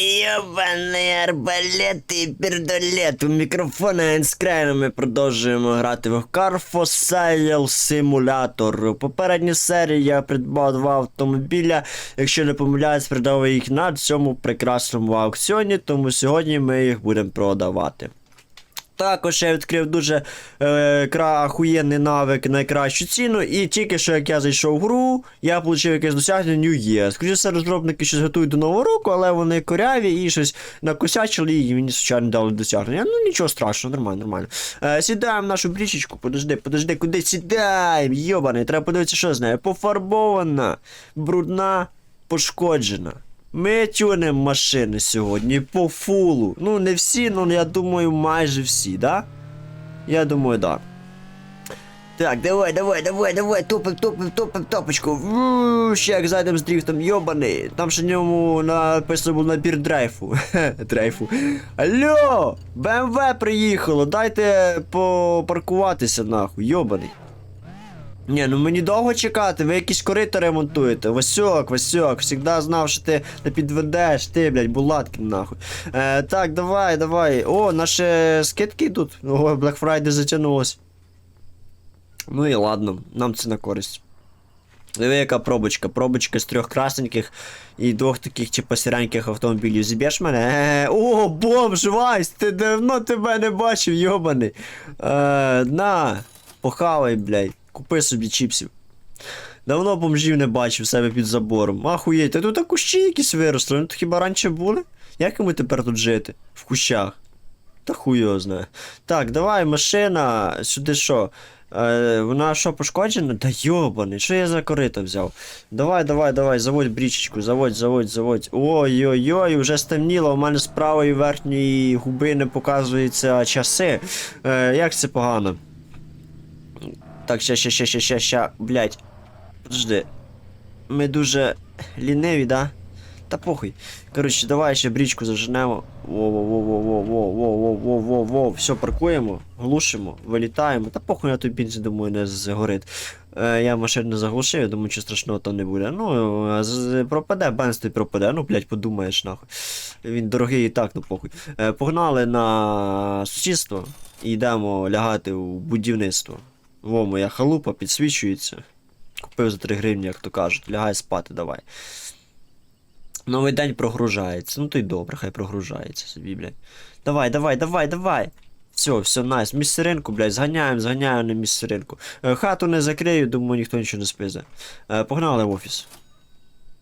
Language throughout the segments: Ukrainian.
Йобаний арбалет і пердолет. У мікрофона Енскрейна ми продовжуємо грати в Carfo Sail Simulator. У попередній серії я придбав два автомобіля. Якщо не помиляюсь, придав їх на цьому прекрасному аукціоні, тому сьогодні ми їх будемо продавати. Також я відкрив дуже е, кра, охуєнний навик на найкращу ціну, і тільки що як я зайшов в гру, я отримав якесь досягнення New Year. Скоріше розробники щось готують до нового року, але вони коряві і щось накосячили, і мені звичайно дали досягнення. Ну нічого страшного, нормально, нормально. Е, сідаємо в нашу брічечку, подожди, подожди, куди сідаємо? Йобаний, треба подивитися, що з нею. Пофарбована, брудна, пошкоджена. Ми тюнемо машини сьогодні по фулу. Ну, не всі, ну я думаю, майже всі, да? Я думаю, да. Так, давай, давай, давай, давай, топим, топим, топим, топочку. Ву, ще як зайдемо з дрифтом, йобаний. Там ще ньому написано було набір дрейфу. Хе, дрейфу. Алло! БМВ приїхало, дайте попаркуватися нахуй, йобаний. Ні, ну мені довго чекати, ви якісь корита ремонтуєте. Васьок, Васьок, завжди знав, що ти не підведеш, ти, блядь, булаткін нахуй. Е, так, давай, давай. О, наші скидки йдуть. О, Black Friday затягнулось. Ну і ладно, нам це на користь. Диви, яка пробочка. Пробочка з трьох красненьких і двох таких, типу, сіреньких автомобілів. Зіб'єш мене? Е, о, бомж, Вась, ти давно тебе не бачив, йобаний. Е, на, похавай, блядь. Купи собі чіпсів. Давно бомжів не бачив себе під забором. Ахуєть, тут кущі якісь виросли. Ну то хіба раніше були? Як йому тепер тут жити? В кущах. Та хуй його знає. Так, давай, машина. Сюди що? Е, вона що, пошкоджена? Та йобаний, що я за корита взяв? Давай, давай, давай, заводь брічечку, заводь, заводь, заводь. Ой-ой-ой, вже стемніло, у мене з правої верхньої губи не показуються часи. Е, як це погано? Так, ща, ща, ща, ща, ща, ща, блядь. Подожди. Ми дуже ліниві, да? Та похуй. Коротше, давай ще брічку заженемо. Во-во-во-во-во-во-во-во-во-во. Все, паркуємо, глушимо, вилітаємо. Та похуй на той бензин, думаю, не згорить. Е, я машину заглушив, я думаю, що страшного там не буде. Ну, е, пропаде, бенз той пропаде. Ну, блядь, подумаєш, нахуй. Він дорогий і так, ну похуй. Е, погнали на сусідство і йдемо лягати у будівництво. Во, моя халупа підсвічується. Купив за 3 гривні, як то кажуть. Лягай спати, давай. Новий день прогружається. Ну то й добре, хай прогружається собі, блядь. Давай, давай, давай, давай. Все, все, найс. Місцеринку, блядь, зганяємо, зганяємо на місцеринку. Е, хату не закрию, думаю, ніхто нічого не спизе. Е, погнали в офіс.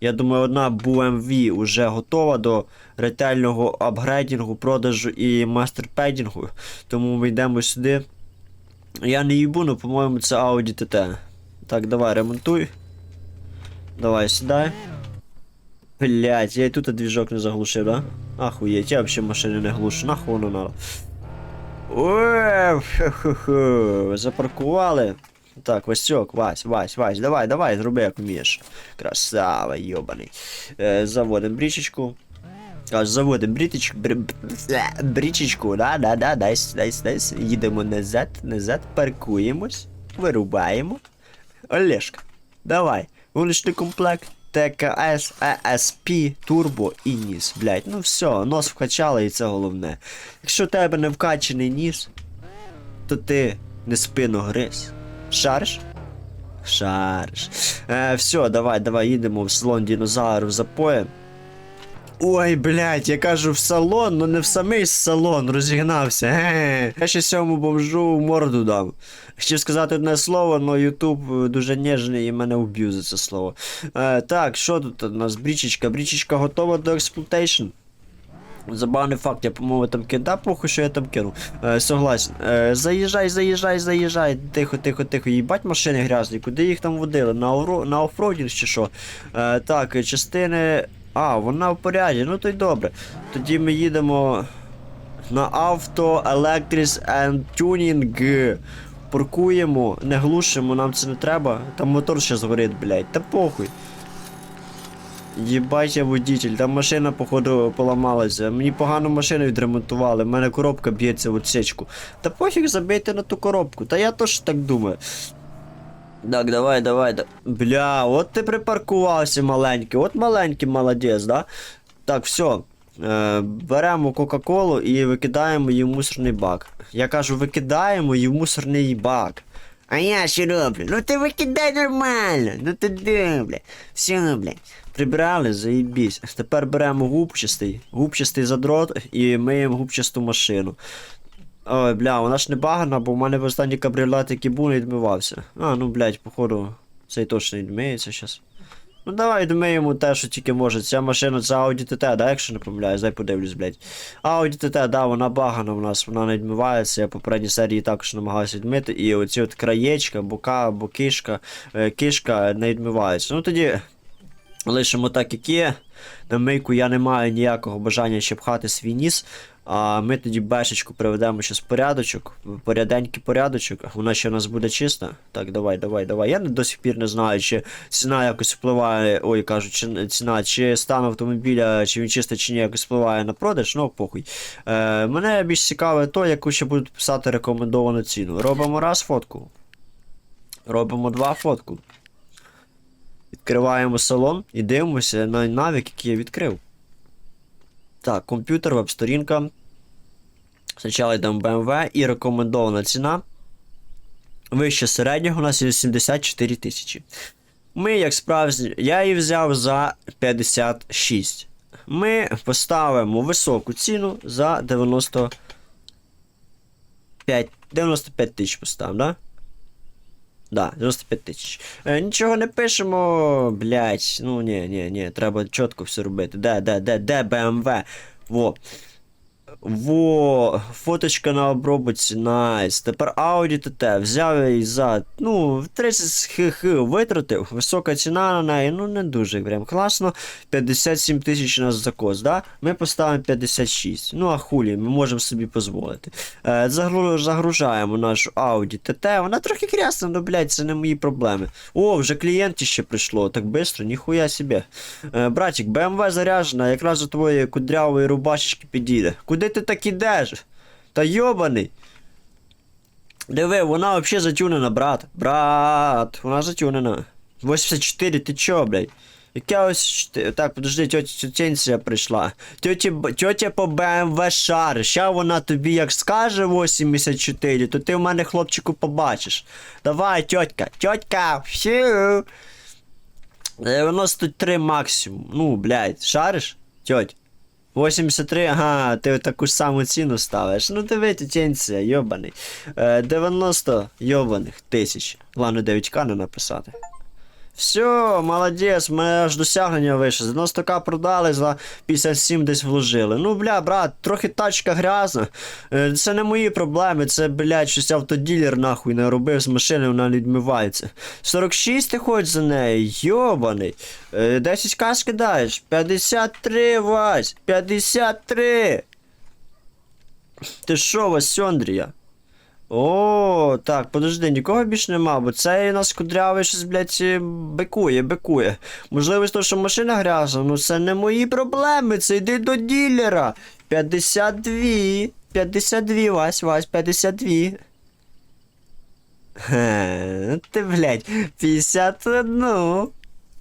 Я думаю, одна BMW вже готова до ретельного апгрейдінгу, продажу і мастерпедінгу. Тому ми йдемо сюди. Я не їбу, ну, по-моєму, це Audi TT. Так, давай, ремонтуй. Давай, сідай. Блять, я і тут двіжок не заглушив, да? Ахуєть, я взагалі машини не глушу, нахуй воно надо. Ху-ху-ху, запаркували. Так, Васьок, Вась, Вась, Вась, давай, давай, зроби як вмієш. Красава, йобаний. Е, заводим брічечку. Аж заводим бріточку, бр... бр- брічечку, да, да, да, дайс, дайс, дайс. Їдемо назад, назад, паркуємось, вирубаємо. Олешка, давай, вуличний комплект. ТКС, ESP, Турбо і ніс. Блять, ну все, нос вкачали і це головне. Якщо у тебе не вкачаний ніс, то ти не спину гриз. Шариш? Шариш. Е, все, давай, давай, їдемо в салон динозаврів запоєм. Ой, блядь, я кажу в салон, ну не в самий салон, розігнався. Ге. Я ще сьому бомжу морду дам. Хотів сказати одне слово, але Ютуб дуже ніжний і мене вб'ю за це слово. Е, так, що тут у нас? Брічечка. Брічечка готова до експлуатейшн. Забавний факт, я, по-моєму, там кидав, похуй, що я там кинув. Е, согласен. Е, заїжджай, заїжджай, заїжджай. Тихо, тихо, тихо. Їбать машини грязні. Куди їх там водили? На, офро... на чи що? Е, так, частини. А, вона в поряді, ну то й добре. Тоді ми їдемо на авто, електрис and tuning. Паркуємо, не глушимо, нам це не треба. Там мотор ще згорить, блядь. Та похуй. Єбать я водитель, там машина, походу, поламалася. Мені погану машину відремонтували, в мене коробка б'ється в отсечку. Та пофіг забийте на ту коробку, та я теж так думаю. Так, давай, давай. да- Бля, от ти припаркувався маленький, от маленький молодець, да? Так, все. Е, беремо Кока-Колу і викидаємо її мусорний бак. Я кажу, викидаємо її мусорний бак. А я що роблю? Ну ти викидай нормально. Ну ти де, бля. Все, бля. Прибрали, заїбісь. Тепер беремо губчастий, губчастий задрот і миємо губчасту машину. Ой, бля, вона ж не багана, бо в мене в останній кабріолет, який був, не відмивався. А, ну, блядь, походу, цей точно відмиється зараз. Ну давай відмиємо те, що тільки може. Ця машина це Audi TT, да, якщо не помиляюсь, дай подивлюсь, блядь. Audi TT, да, вона багана в нас, вона не відмивається. Я попередній серії також намагався відмити. І оці от краєчка, бока, або кишка, е, кишка не відмиваються. Ну тоді лишимо так, як є. На мийку я не маю ніякого бажання ще пхати свій ніс. А ми тоді бешечку приведемо щас в порядочок, поряденький порядочок. Вона ще у нас буде чиста. Так, давай, давай, давай. Я до сих пір не знаю, чи ціна якось впливає. Ой, кажуть, чи ціна, чи стан автомобіля, чи він чистий, чи ні, якось впливає на продаж, ну похуй. Е, мене більш цікаве то, яку ще будуть писати рекомендовану ціну. Робимо раз фотку. Робимо два фотку. Відкриваємо салон і дивимося на навик, який я відкрив. Так, комп'ютер, веб-сторінка. Спочатку йдемо BMW і рекомендована ціна. Вище середнього у нас є 74 тисячі. Ми, як справжні, я її взяв за 56. Ми поставимо високу ціну за 95 95 тисяч поставимо, да? Да, 95 тисяч. Е, нічого не пишемо, блять. Ну ні, ні, ні, треба чітко все робити. Де, де, де, де BMW? Во. Во, фоточка на обробці, найс. Тепер Audi TT. Взяв її за, ну, 30 хх витратив. Висока ціна на неї, ну не дуже прям класно. 57 тисяч у нас закос, да? Ми поставимо 56. Ну а хулі, ми можемо собі дозволити. Е, загру- загружаємо нашу Audi TT. Вона трохи крясна, ну блядь, це не мої проблеми. О, вже клієнтів ще прийшло, так швидко, ніхуя собі. Е, братик, BMW заряджена, якраз до твоєї кудрявої рубашечки підійде. Куди ти так ідеш? Та йобаний. Диви, вона взагалі затюнена, брат. Брат, вона затюнена. 84, ти чо, блядь? Яке ось. Так, подожди, тетя прийшла. Тьотя, б- по БМВ шар. Ща вона тобі як скаже 84, то ти в мене хлопчику побачиш. Давай, тьотька, тьотька, всю. 93 максимум. Ну, блядь, шариш? Тьоть. 83, ага, ти таку ж саму ціну ставиш. Ну диви, тетенція, йобаний. Е, 90 йобаних тисяч. Ладно, 9к не написати. Все, молодець, ми аж досягнення вийшло. 90к продали, за 57 десь вложили. Ну, бля, брат, трохи тачка грязна. Е, Це не мої проблеми, це, блядь, щось автоділер нахуй не робив з машини, вона не відмивається. 46 ти ходиш за нею, йобаний. Е, 10к скидаєш. 53, Вась, 53. Ти що, Васьондрія? О, так, подожди, нікого більш нема, бо цей нас кудрявий щось, блядь, е, бикує, бикує. Можливо, то, що машина грязна, ну це не мої проблеми, це йди до ділера. 52. 52, Вась, Вась, 52. Хе, ну ти, блядь, 51.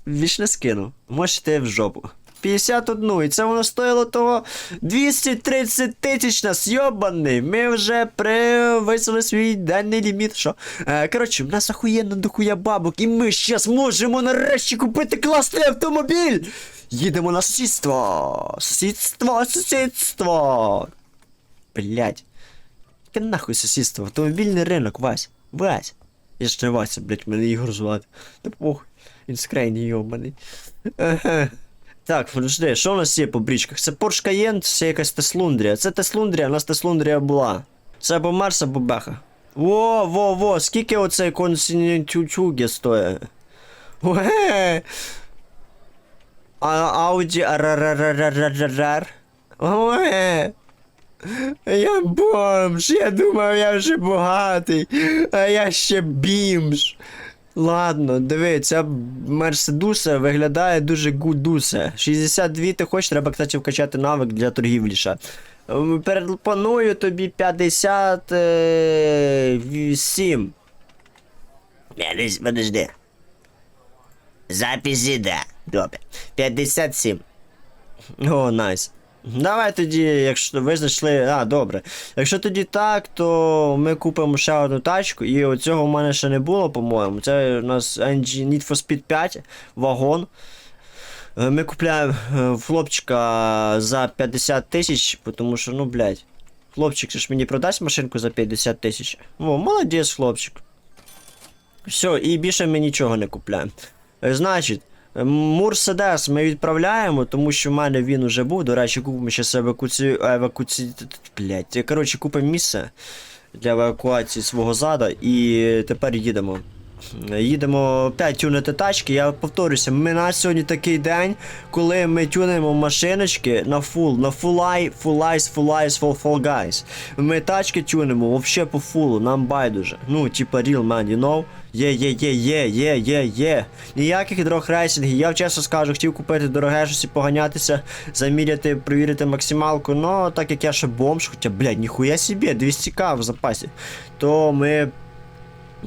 Більш не скину. Можеш йти в жопу. 51, і це воно стоїло того 230 тисяч нас, йобаний. Ми вже превисили свій денний ліміт. Що? Е, коротше, в нас охуєнно дохуя бабок, і ми щас можемо нарешті купити класний автомобіль. Їдемо на сусідство. Сусідство, сусідство. Блять. Яке нахуй сусідство? Автомобільний ринок, Вась. Вась. Я ж не Вася, блять, мене Ігор звати. Та похуй. Він скрейний йобаний. Так, подожди, що у нас є по брічках? Це Porsche Cayenne, це якась Теслундрія. Це Теслундрія, у нас Теслундрія була. Це або Марс, або Беха. Во, во, во, скільки оцей консінтючуги стоїть? Уе. А Ауді арарарарарарар. Уе. Я бомж, я думав, я вже багатий, а я ще бімж. Ладно, диви, ця Мерседуса виглядає дуже гудусе. 62 ти хочеш, треба, кстати, вкачати навик для торгівлі ще. Ем, тобі 57. Подожди, подожди. Запись іде. Добре. 57. О, найс. Давай тоді, якщо ви знайшли. А, добре. Якщо тоді так, то ми купимо ще одну тачку, і оцього в мене ще не було, по-моєму. Це у нас NG Need for Speed 5 вагон. Е, Ми купляємо е, хлопчика за 50 тисяч, тому що, ну, блядь. Хлопчик ж мені продасть машинку за 50 тисяч. О, молодець, хлопчик. Все, і більше ми нічого не купляємо. Е, Значить, Мерседес ми відправляємо, тому що в мене він уже був. До речі, купимо ще евакуцію. евакуцію. Блять, коротше, купимо місце для евакуації свого зада і тепер їдемо. Їдемо опять тюнити тачки. Я повторюся, ми на сьогодні такий день, коли ми тюнимо машиночки на фул, на фулай, фулайс, фулайс, фул, фул гайс. Ми тачки тюнимо вообще по фулу, нам байдуже. Ну, типа real man, you know? Є, є, є, є, є, є, є. Ніяких дрог-рейсингів. Я чесно скажу, хотів купити дороге щось і поганятися, заміряти, провірити максималку, но так як я ще бомж, хоча, блядь, ніхуя собі, 200к в запасі, то ми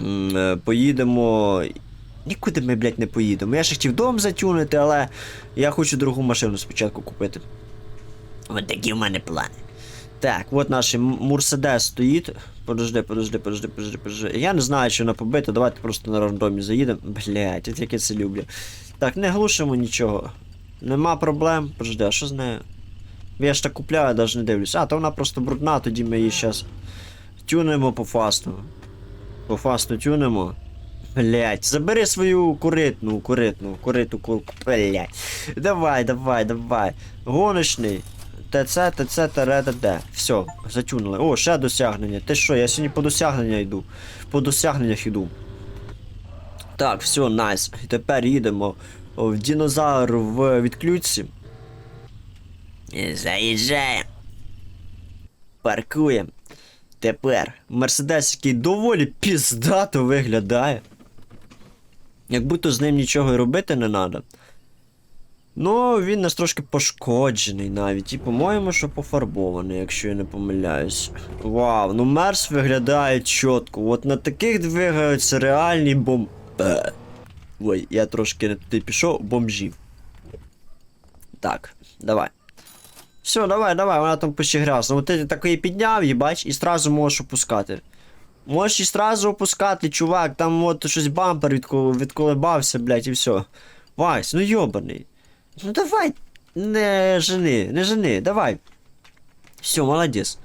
е, поїдемо. Нікуди ми, блядь, не поїдемо. Я ще хотів дом затюнити, але я хочу другу машину спочатку купити. От такі в мене плани. Так, от наш Мерседес стоїть. Подожди, подожди, подожди, подожди, подожди. Я не знаю, що вона побита, давайте просто на рандомі заїдемо. Блять, як я це люблю. Так, не глушимо нічого. Нема проблем. Подожди, а що з нею? Я ж так купляю, навіть не дивлюсь. А, то вона просто брудна, тоді ми її зараз тюнемо по фасту. По фасту тюнемо. Блять, забери свою куритну, куритну, куриту курку. Блять. Давай, давай, давай. Гоночний. ТЦ, ТЦ, ТРДД. Все, затюнили. О, ще досягнення. Ти що, я сьогодні по досягнення йду. По досягненнях йду. Так, все, найс. І тепер їдемо в динозавр в відключці. Заїжджаємо. Паркуємо. Тепер Мерседес, який доволі піздато виглядає. Як будто з ним нічого і робити не треба. Ну, він нас трошки пошкоджений навіть. І, по-моєму, що пофарбований, якщо я не помиляюсь. Вау, ну Мерс виглядає чітко. От на таких двигаються реальні бом. Е. Ой, я трошки не туди пішов, бомжів. Так, давай. Все, давай, давай, вона там почти грязна. От ти такий підняв, їбач, і сразу можеш опускати. Можеш і сразу опускати, чувак, там от щось бампер відко... відколебався, блядь, і все. Вась, ну йобаний. Ну давай, не жени, не жени, давай. Все, молодець.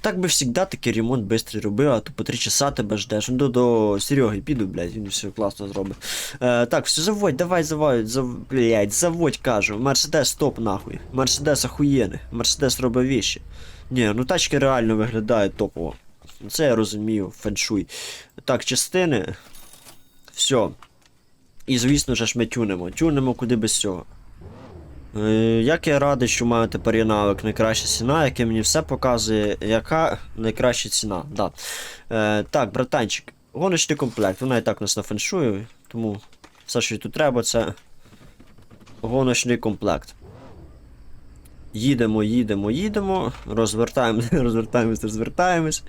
Так би завжди такий ремонт швидко робив, а то по 3 часа тебе ждеш. Ну до, до Сереги піду, блядь, він все класно зробить. Е, так, все, заводь, давай, заводь, зав... блядь, заводь, кажу. Мерседес стоп нахуй. Мерседес охуєнний. Мерседес робить віші. Ні, ну тачки реально виглядають топово. Це я розумію, феншуй. Так, частини. Все. І звісно ж ми тюнемо. Тюнемо куди без цього. Е, як я радий, що маю тепер є навик найкраща ціна, яке мені все показує, яка найкраща ціна. Да. Е, так, братанчик, гоночний комплект. Вона і так нас на феншую, тому все, що тут треба, це гоночний комплект. Їдемо, їдемо, їдемо, розвертаємось, розвертаємось, розвертаємось.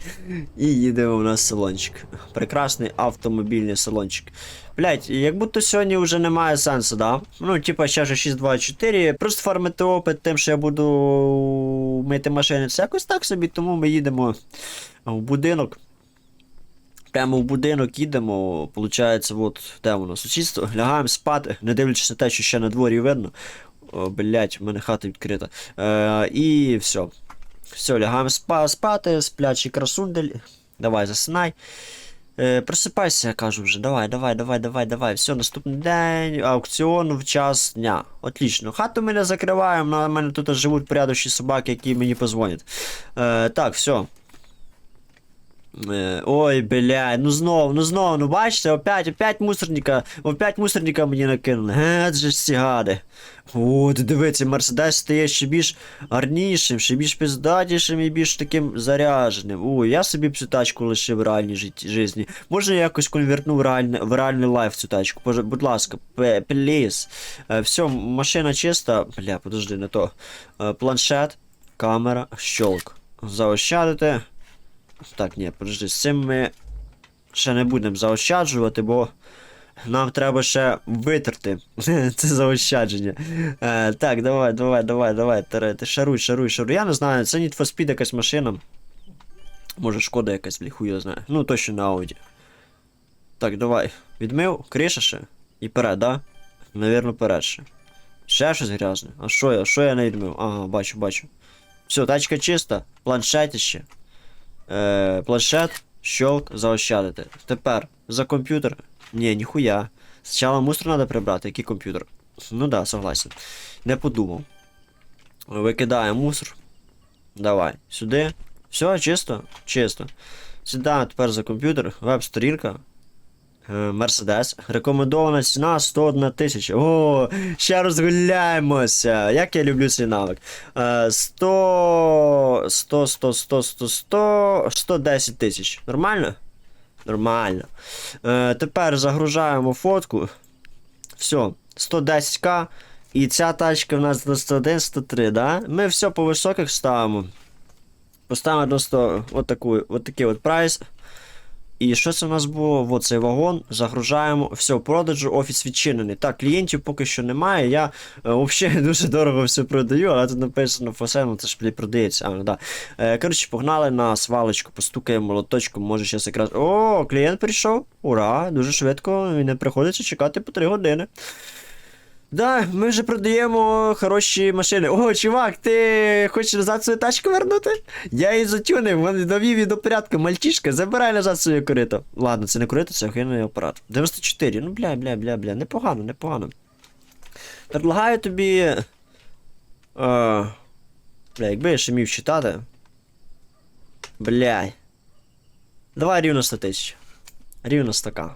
І їдемо в нас салончик. Прекрасний автомобільний салончик. Блять, як будто сьогодні вже немає сенсу, да? Ну, типа, ще ж 6.24. Просто фармити опит тим, що я буду мити машини. Це якось так собі, тому ми їдемо в будинок. Прямо в будинок їдемо, получається, от де воно сусідство, лягаємо спати, не дивлячись на те, що ще на дворі видно. О, блять, в мене хата відкрита. Е, і все. Все, лягаємо спа спати, сплячий красундель. Давай, засинай. Е, просипайся, я кажу вже. Давай, давай, давай, давай, давай. Все, наступний день, аукціон в час дня. Отлично. Хату ми не закриваємо, на мене тут живуть порядочні собаки, які мені позвонять. Е, так, все. Е, Ой, блядь, ну знов, ну знов, ну бачите, опять, опять мусорника, опять мусорника мені накинули. Ге, це ж гади. О, ти дивіться, Мерседес стає ще більш гарнішим, ще більш пиздатішим і більш таким заряженим. Ой, я собі б цю тачку лишив в реальній житті. Може я якось конвертну в реальний, в реальний лайф цю тачку? Боже, будь ласка, пліз. Все, машина чиста. Бля, подожди, не то. Е, Планшет, камера, щолк. Заощадити. Так, ні, подожди, з цим ми ще не будемо заощаджувати, бо Нам треба ще витерти. Це заощадження. Е, так, давай, давай, давай, давай. Ти шаруй, шаруй, шаруй. Я не знаю, це Need for Speed якась машина. Може, шкода якась, блін, хуй його знає. Ну, точно на Ауді. Так, давай. Відмив, криша ще. І перед, да? Навірно, перед ще. Ще щось грязне. А що я? Що я не відмив? Ага, бачу, бачу. Все, тачка чиста, планшетище. Е, планшет, щелк, заощадити. Тепер за комп'ютер. Ні, ніхуя. Спочатку мусор треба прибрати, який комп'ютер. Ну да, согласен. Не подумав. Викидаємо мусор. Давай, сюди. Все, чисто? Чисто. Сідаємо тепер за комп'ютер, веб-сторінка. Е, Мерседес. Рекомендована ціна 101 тисяча. О, ще розгуляємося. Як я люблю цей навик. Е, 100, 100, 100, 100, 100, 100, 110 тисяч. Нормально? Нормально. Е, тепер загружаємо фотку. Все, 110к. І ця тачка в нас до 101, 103, да? Ми все по високих ставимо. Поставимо до 100, от, таку, от такий от прайс. І що це в нас було? О, цей вагон, загружаємо. Все, продажу офіс відчинений. Так, клієнтів поки що немає. Я е, взагалі дуже дорого все продаю, але тут написано фосе, ну це ж продається. А, да. е, коротше, погнали на свалочку, постукаємо молоточком, може зараз якраз. О, клієнт прийшов. Ура! Дуже швидко. І не приходиться чекати по 3 години. Да, ми вже продаємо хороші машини. О, чувак, ти хочеш назад свою тачку вернути? Я її затюнив, довів її до порядку. Мальчишка, забирай назад своє корито. Ладно, це не корито, це охуєнний апарат. 94. Ну бля, бля, бля, бля. Непогано, непогано. Предлагаю тобі. Е, бля, якби я ще міг читати. Бля. Давай рівно 100 тисяч. Рівно 100к.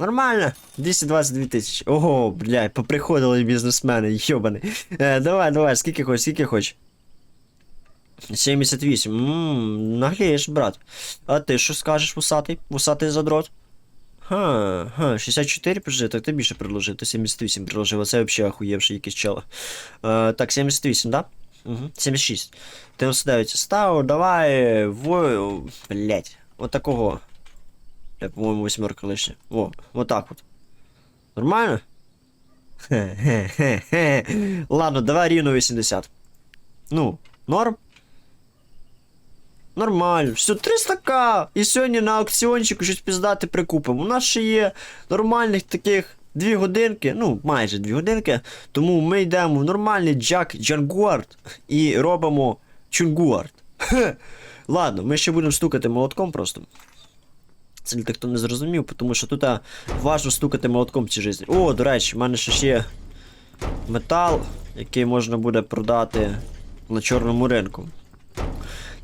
Нормально, 222 тисячі. Ого, блядь, поприходили бізнесмени, йобаний. Е, давай, давай, скільки хочеш, скільки хочеш. 78. Ммм, наглієш, брат. А ти що скажеш, вусатий? Вусатий задрот? Ха, ха, 64 подожди, так ти більше предложив, ти 78 предложив, оце взагалі охуєвший якийсь чел. Е, так, 78, да? Угу. 76. 99. Став, давай, в... Блять, от такого. Я, по-моєму, восьмерка лише. О, вот так вот. Нормально? Хе-хе-хе. Ладно, давай рівно 80. Ну, норм? Нормально. Все, 300к. І сьогодні на аукціончику щось піздати прикупимо. У нас ще є нормальних таких 2 годинки, ну, майже 2 годинки. Тому ми йдемо в нормальний джак Джангуард і робимо Чунгуард. Ладно, ми ще будемо стукати молотком просто. Це для хто не зрозумів, тому що тут а, важно стукати молотком в цій. О, до речі, в мене ще є метал, який можна буде продати на чорному ринку.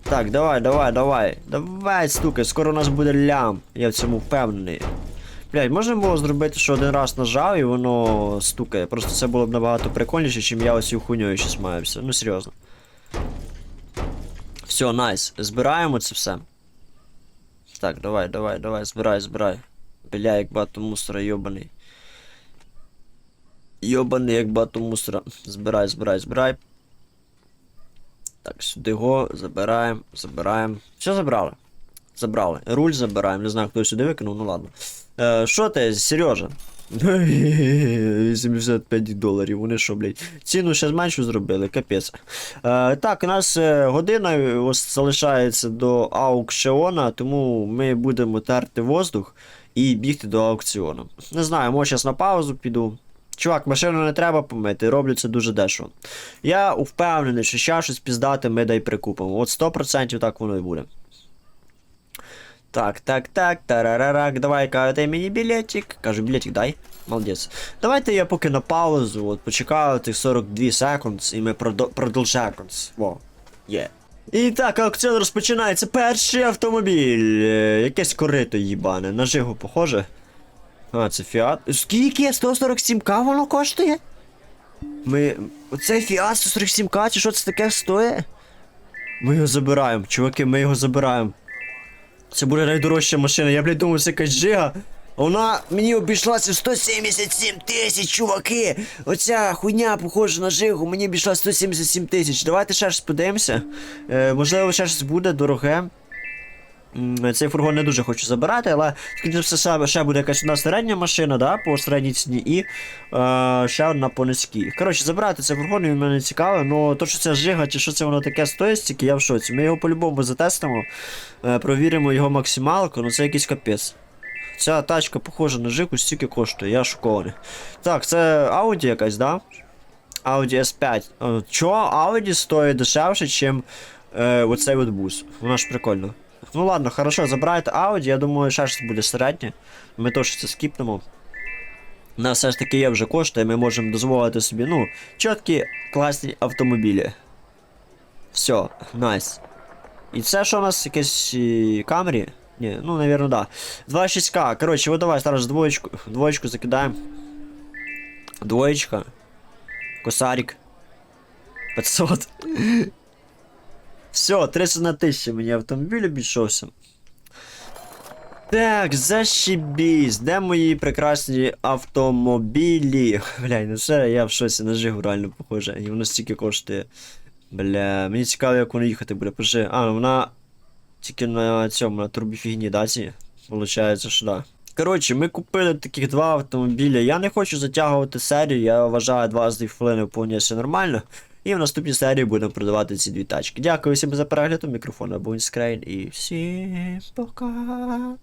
Так, давай, давай, давай. Давай, стукай, скоро у нас буде лям. Я в цьому впевнений. Блять, можна було зробити, що один раз нажав і воно стукає. Просто це було б набагато прикольніше, чим я ось цю хуйньою щас маюся. Ну серйозно. Все, найс. Збираємо це все. Так, давай, давай, давай, збирай, збирай. Бля, як багато мусора, йобаний. Йобаний, як багато мусора. Збирай, збирай, збирай. Так, сюди го, забираємо, забираємо. Все забрали. Забрали. Руль забираємо. Не знаю, хто сюди викинув, ну ладно. Е, Що ти, Сережа? 85 доларів, вони що, блядь, ціну ще зменшу зробили, капець. Е, так, у нас е, година ось залишається до аукціона, тому ми будемо терти воздух і бігти до аукціону. Не знаю, може зараз на паузу піду. Чувак, машину не треба помити, роблю це дуже дешево. Я впевнений, що ще щось піздати ми дай прикупимо. От 100% так воно і буде. Так, так, так, тарарарак, давай, ка, дай мені білетик. Кажу, білетик дай. Молодець. Давайте я поки на паузу, от почекаю тих 42 секунд, і ми продо- продовжаємо. Во. Є. І так, аукціон розпочинається. Перший автомобіль. Е, Якесь корито їбане. На жигу похоже. А, це фіат. Скільки? 147к воно коштує? Ми. Оцей фіат 147к, чи що це таке стоїть? Ми його забираємо, чуваки, ми його забираємо. Це буде найдорожча машина. Я, блядь, думав, це якась жига. Вона мені обійшлася в 177 тисяч, чуваки. Оця хуйня похожа на жигу, мені обійшла 177 тисяч. Давайте ще щось подивимося. Е, можливо, ще щось буде дороге. Цей фургон не дуже хочу забирати, але скоріше все ще, буде якась одна середня машина, да, по середній ціні, і е, ще одна по низькій. Коротше, забирати цей фургон, він мене цікавий, ну то, що це жига, чи що це воно таке стоїть стільки, я в шоці. Ми його по-любому затестимо, е, провіримо його максималку, ну це якийсь капець. Ця тачка похожа на жику, стільки коштує, я шокований. Так, це Audi якась, да? Audi S5. О, Чого Audi стоїть дешевше, ніж е, оцей от бус? Воно ж прикольно. Ну ладно, хорошо, забирайте Audi, я думаю, ще щось буде середнє. Ми теж це скіпнемо. У нас все ж таки є вже кошти, ми можемо дозволити собі, ну, чіткі, класні автомобілі. Все, найс. І це що у нас якесь е, Камрі? Ні, ну, навірно, да. 2.6К. Коротше, вот давай зараз двоєчку, двоєчку закидаємо. Двоєчка. Косарик. 500. Все, 30 на 1000 мені автомобіль обійшовся. Так, зашибісь. Де мої прекрасні автомобілі? Бля, ну все, я в шоці на жигу реально похоже. І воно стільки коштує. Бля, мені цікаво, як воно їхати буде. Пиши. А, вона тільки на цьому, на турбіфігні, да, ці? Получається, що да. Коротше, ми купили таких два автомобіля. Я не хочу затягувати серію, я вважаю 20 хвилин вповнює все нормально. І в наступній серії будемо продавати ці дві тачки. Дякую всім за перегляд. У мікрофона був Скрейн і всім пока.